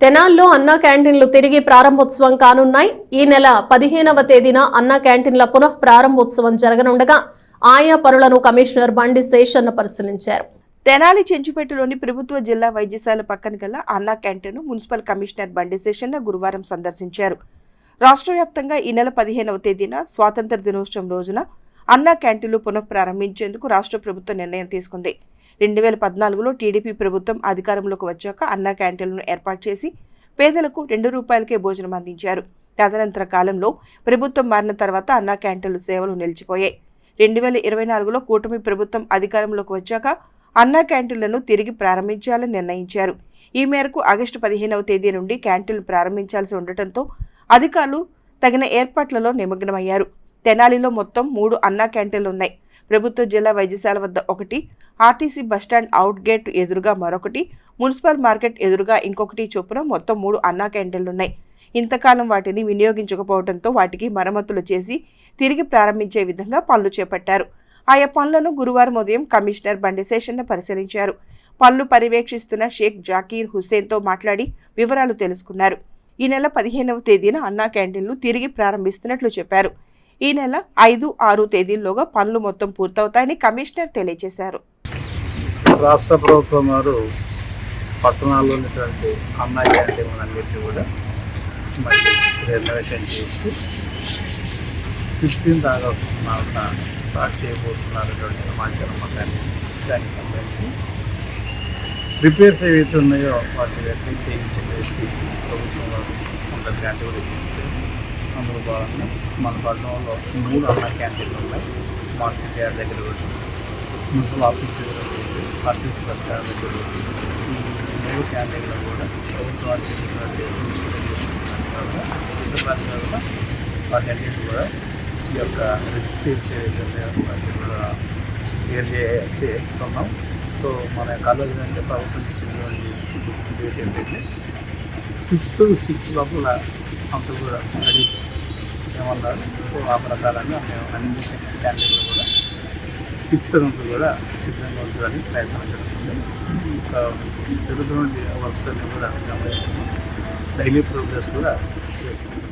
తెనాల్లో అన్నా క్యాంటీన్లు తిరిగి ప్రారంభోత్సవం కానున్నాయి. ఈ నెల పదిహేనవ తేదీన అన్నా క్యాంటీన్ల పునః ప్రారంభోత్సవం జరగనుండగా ఆయా పనులను కమిషనర్ బండి శేషన్న పరిశీలించారు. తెనాలి చెంచుపేటలోని ప్రభుత్వ జిల్లా వైద్యశాల పక్కన గల అన్నా క్యాంటీన్ మున్సిపల్ కమిషనర్ బండి శేషన్న గురువారం సందర్శించారు. రాష్ట్ర వ్యాప్తంగా ఈ నెల పదిహేనవ తేదీన స్వాతంత్ర దినోత్సవం రోజున అన్నా క్యాంటీన్లు పునః ప్రారంభించేందుకు రాష్ట్ర ప్రభుత్వం నిర్ణయం తీసుకుంది. రెండు వేల పద్నాలుగులో టీడీపీ ప్రభుత్వం అధికారంలోకి వచ్చాక అన్నా క్యాంటీన్లను ఏర్పాటు చేసి పేదలకు రెండు రూపాయలకే భోజనం అందించారు. తదనంతర కాలంలో ప్రభుత్వం మారిన తర్వాత అన్నా క్యాంటీన్లు సేవలు నిలిచిపోయాయి. రెండు వేల ఇరవై నాలుగులో కూటమి ప్రభుత్వం అధికారంలోకి వచ్చాక అన్నా క్యాంటీన్లను తిరిగి ప్రారంభించాలని నిర్ణయించారు. ఈ మేరకు ఆగస్టు పదిహేనవ తేదీ నుండి క్యాంటీన్లు ప్రారంభించాల్సి ఉండటంతో అధికారులు తగిన ఏర్పాట్లలో నిమగ్నమయ్యారు. తెనాలిలో మొత్తం మూడు అన్నా క్యాంటీన్లు ఉన్నాయి. ప్రభుత్వ జిల్లా వైద్యశాల వద్ద ఒకటి ఆర్టీసీ బస్టాండ్ అవుట్ గేట్ ఎదురుగా మరొకటి మున్సిపల్ మార్కెట్ ఎదురుగా ఇంకొకటి చొప్పున మొత్తం మూడు అన్నా క్యాంటీన్లు ఉన్నాయి ఇంతకాలం వాటిని వినియోగించకపోవడంతో వాటికి మరమ్మతులు చేసి తిరిగి ప్రారంభించే విధంగా పనులు చేపట్టారు. ఆయా పనులను గురువారం ఉదయం కమిషనర్ బండి శేషన్న పరిశీలించారు. పనులు పర్యవేక్షిస్తున్న షేక్ జాకీర్ హుస్సేన్తో మాట్లాడి వివరాలు తెలుసుకున్నారు. ఈ నెల పదిహేనవ తేదీన అన్నా క్యాంటీన్లు తిరిగి ప్రారంభిస్తున్నట్లు చెప్పారు. ఈ నెల ఐదు ఆరు తేదీల్లోగా పనులు మొత్తం పూర్తవుతాయని కమిషనర్ తెలియజేశారు. రాష్ట్ర ప్రభుత్వం వారు పట్టణాల్లో ఉన్నటువంటి అన్నా క్యాంటీన్లన్నింటినీ కూడా మళ్ళీ రెనోవేషన్ చేసి ఫిఫ్టీన్త్ ఆగస్ట్ నాలుగున స్టార్ట్ చేయబోతున్నటువంటి సమాచారం మాకు దానికి సంబంధించి. రిపేర్స్ ఏవైతే ఉన్నాయో వాటి వెంటనే చేయించేసి ప్రభుత్వం వారు కొంత గ్రాంట్ కూడా ఇచ్చింది. అందులో భాగంగా మన పట్టణంలో మూడు అన్న క్యాంటీన్లు ఉన్నాయి. మార్కెట్ యార్డ్ దగ్గర కూడా మున్సిపల్ ఆఫీస్ దగ్గర ఒకటి, ఆర్టీసీ బస్ స్టాండ్ దగ్గర ఒకటి. ఈ మూడు క్యాంటీన్లు కూడా ప్రభుత్వం చేసినటువంటి ఇతర వాటన్నిటి కూడా ఈ యొక్క రిపేర్స్ ఏవైతే కూడా క్లియర్ చేస్తున్నాం. సో మన కాలేజ్ అంటే ప్రభుత్వం ఇచ్చినటువంటి డేట్ ఏంటంటే ఫిఫ్త్ సిక్స్త్ లోపల సంస్థలు కూడా రెడీ ఏమన్నారు ఆ ప్రకారంగా మేము అన్ని క్యాంటీన్లు కూడా సిక్స్త్ నుంచి కూడా సిద్ధంగా ఉంచడానికి ప్రయత్నం జరుగుతుంది. ఇంకా జరుగుతున్న వర్క్స్ అన్ని కూడా గమనిస్తున్నాం డైలీ ప్రోగ్రెస్ కూడా చేస్తున్నాం.